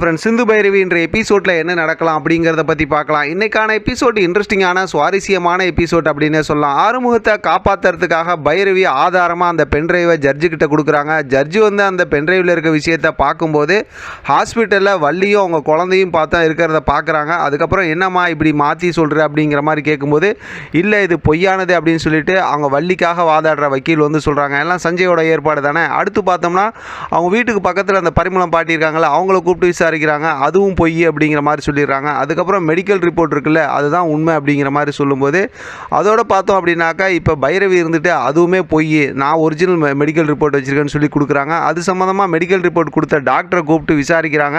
Friends Sindhu Bhairavi என்ற எபிசோடில் என்ன நடக்கலாம் அப்படிங்கிறத பற்றி பார்க்கலாம். இன்னைக்கான எபிசோட் இன்ட்ரெஸ்டிங்கான சுவாரஸ்யமான எபிசோட் அப்படின்னே சொல்லலாம். ஆறுமுகத்தை காப்பாற்றுறதுக்காக பைரவி ஆதாரமாக அந்த பென்ட்ரைவை ஜட்ஜு கிட்ட கொடுக்குறாங்க. ஜட்ஜு வந்து அந்த பென்ட்ரைவில் இருக்க விஷயத்தை பார்க்கும்போது ஹாஸ்பிட்டலில் வள்ளியும் அவங்க குழந்தையும் பார்த்தா இருக்கிறத பார்க்குறாங்க. அதுக்கப்புறம் என்னம்மா இப்படி மாற்றி சொல்கிற அப்படிங்கிற மாதிரி கேட்கும்போது இல்லை இது பொய்யானது அப்படின்னு சொல்லிட்டு அவங்க வள்ளிக்காக வாதாடுற வக்கீல் வந்து சொல்கிறாங்க எல்லாம் சஞ்சயோட ஏற்பாடு தானே. அடுத்து பார்த்தோம்னா அவங்க வீட்டுக்கு பக்கத்தில் அந்த பரிமளம் பாட்டியிருக்காங்களா அவங்கள கூப்பிட்டு விசாரிக்கிறாங்க அதுவும் பொய் அப்படிங்கிற மாதிரி சொல்லிடுறாங்க. அதுக்கப்புறம் மெடிக்கல் ரிப்போர்ட் இருக்குல்ல அதுதான் உண்மை அப்படிங்கிற மாதிரி சொல்லும்போது அதோட பார்த்தோம் அப்படின்னாக்கா இப்போ பைரவி இருந்துட்டு அதுவுமே பொய். நான் ஒரிஜினல் மெடிக்கல் ரிப்போர்ட் வச்சுருக்கேன்னு சொல்லி கொடுக்குறாங்க. அது சம்மந்தமாக மெடிக்கல் ரிப்போர்ட் கொடுத்த டாக்டரை கூப்பிட்டு விசாரிக்கிறாங்க.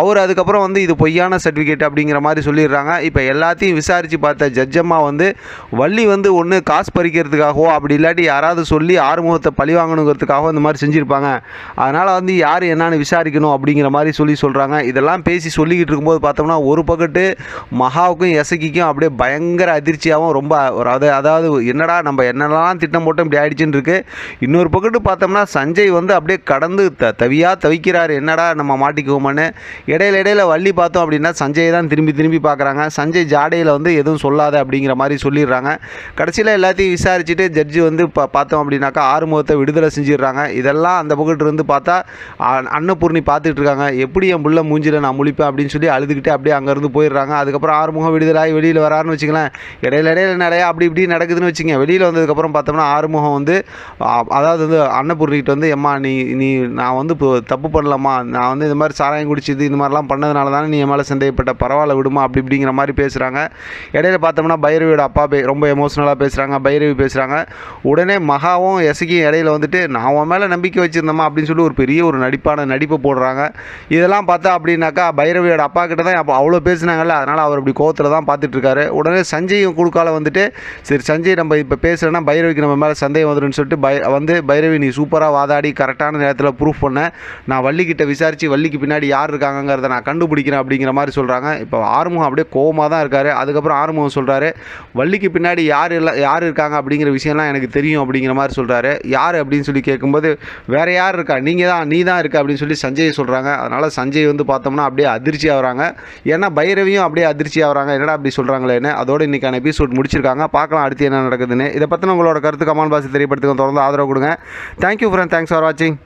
அவர் அதுக்கப்புறம் வந்து இது பொய்யான சர்டிஃபிகேட் அப்படிங்கிற மாதிரி சொல்லிடுறாங்க. இப்போ எல்லாத்தையும் விசாரித்து பார்த்த ஜட்ஜம்மா வந்து வள்ளி வந்து ஒன்று காசு பறிக்கிறதுக்காகவோ அப்படி இல்லாட்டி யாராவது சொல்லி ஆறுமுகத்தை பழி வாங்கணுங்கிறதுக்காகவோ இந்த மாதிரி செஞ்சுருப்பாங்க. அதனால் வந்து யார் என்னன்னு விசாரிக்கணும் அப்படிங்கிற மாதிரி சொல்லி சொல்கிறாங்க இதெல்லாம் பேசி சொல்லிக்கிட்டு இருக்கும்போது பார்த்தோம்னா ஒரு பக்கத்து மகாவுக்கும் எசக்கிக்கும் அப்படியே பயங்கர அதிர்ச்சியாகவும் ரொம்ப ஒரு அதாவது என்னடா நம்ம என்னெல்லாம் திட்டம் போட்டோம் இப்படி ஆயிடுச்சுன்னு இருக்கு. இன்னொரு பக்கத்து பார்த்தோம்னா சஞ்சய் வந்து அப்படியே கடந்து த தவியாக தவிக்கிறார். என்னடா நம்ம மாட்டிக்குவோமான்னு. இடையில இடையில வள்ளி பார்த்தோம் அப்படின்னா சஞ்சய் தான் திரும்பி திரும்பி பார்க்குறாங்க. சஞ்சய் ஜாடையில் வந்து எதுவும் சொல்லாத அப்படிங்கிற மாதிரி சொல்லிடுறாங்க. கடைசியில் எல்லாத்தையும் விசாரிச்சுட்டு ஜட்ஜி வந்து பா பார்த்தோம் அப்படின்னாக்கா ஆறுமுகத்தை விடுதலை செஞ்சிடுறாங்க. இதெல்லாம் அந்த பக்கத்துலேருந்து பார்த்தா அ- அன்னபூர்ணி பார்த்துட்டு இருக்காங்க. எப்படி என் பிள்ளை மூஞ்சியில் நான் முழிப்பேன் அப்படின்னு சொல்லி அழுதுகிட்டு அப்படியே அங்கேருந்து போயிடுறாங்க. அதுக்கப்புறம் ஆறுமுகம் விடுதலாகி வெளியில் வராருன்னு வச்சுக்கலாம் இடையில இடையில நிறையா அப்படி இப்படி நடக்குதுன்னு வச்சுங்க வெளியில் வந்ததுக்கப்புறம் பார்த்தோம்னா ஆறுமுகம் வந்து அதாவது வந்து அன்னபூர்ணிக்கிட்ட வந்து எம்மா நீ நீ நான் வந்து இப்போ தப்பு பண்ணலம்மா. நான் வந்து இந்த மாதிரி சாராயம் குடிச்சது இந்த மாதிரிலாம் பண்ணதுனால தானே நீ என் மேலே சந்தேகப்பட்ட. பரவாயில்ல விடுமா அப்படி இப்படிங்கிற மாதிரி பேசுகிறாங்க இடையில பார்த்தோம்னா பைரவியோட அப்பா பே ரொம்ப எமோஷ்னலாக பேசுகிறாங்க பைரவி பேசுகிறாங்க உடனே மகாவும் எசகியும் இடையில வந்துட்டு நான் உன் மேலே நம்பிக்கை வச்சுருந்தோமா அப்படின்னு சொல்லி ஒரு பெரிய ஒரு நடிப்பான நடிப்பை போடுறாங்க. இதெல்லாம் பார்த்தா அப்படின்னாக்கா பைரவியோட அப்பா கிட்ட தான் அப்போ அவ்வளோ பேசினாங்கல்ல அதனால் அவர் இப்படி கோவத்தில் தான் பார்த்துட்டு இருக்காரு உடனே சஞ்சயும் கொடுக்கால வந்துட்டு சரி சஞ்சய் நம்ம இப்போ பேசுகிறேன்னா பைரவிக்கு நம்ம மேலே சந்தேகம் வந்துடும்னு சொல்லிட்டு பை வந்து பைரவி நீ சூப்பராக வாதாடி கரெக்டான நேரத்தில் ப்ரூஃப் பண்ண. நான் வள்ளிக்கிட்ட விசாரித்து வள்ளிக்கு பின்னாடி யார் இருக்காங்கங்கிறத நான் கண்டுபிடிக்கிறேன் அப்படிங்கிற மாதிரி சொல்கிறாங்க இப்போ ஆறுமுகம் அப்படியே கோவமாக தான் இருக்காரு. அதுக்கப்புறம் ஆறுமுகம் சொல்கிறாரு வள்ளிக்கு பின்னாடி யார் இல்லை யார் இருக்காங்க? அப்படிங்கிற விஷயம்லாம் எனக்கு தெரியும் அப்படிங்கிற மாதிரி சொல்கிறாரு யார் அப்படின்னு சொல்லி கேட்கும்போது வேறு யார் இருக்கா? நீங்கள் தான் நீ தான் இருக்கா அப்படின்னு சொல்லி சஞ்சய் சொல்கிறாங்க அதனால் சஞ்சய் வந்து பார்த்தோம்னா அப்படியே அதிர்ச்சி ஆகிறாங்க. ஏன்னா பைரவியும் அப்படியே அதிர்ச்சி ஆகிறாங்க. என்னடா அப்படி சொல்கிறாங்களேன்னு அதோட இன்றைக்கான எபிசோட் முடிச்சிருக்காங்க. பார்க்கலாம் அடுத்து என்ன நடக்குதுன்னு. இதை பற்றின உங்களோட கருத்து கமான் பாசி தெரியப்படுத்துக்கு தொடர்ந்து ஆதரவு கொடுங்க. தேங்க்யூ ஃப்ரெண்ட் தேங்க்ஸ் ஃபார் வாட்சிங்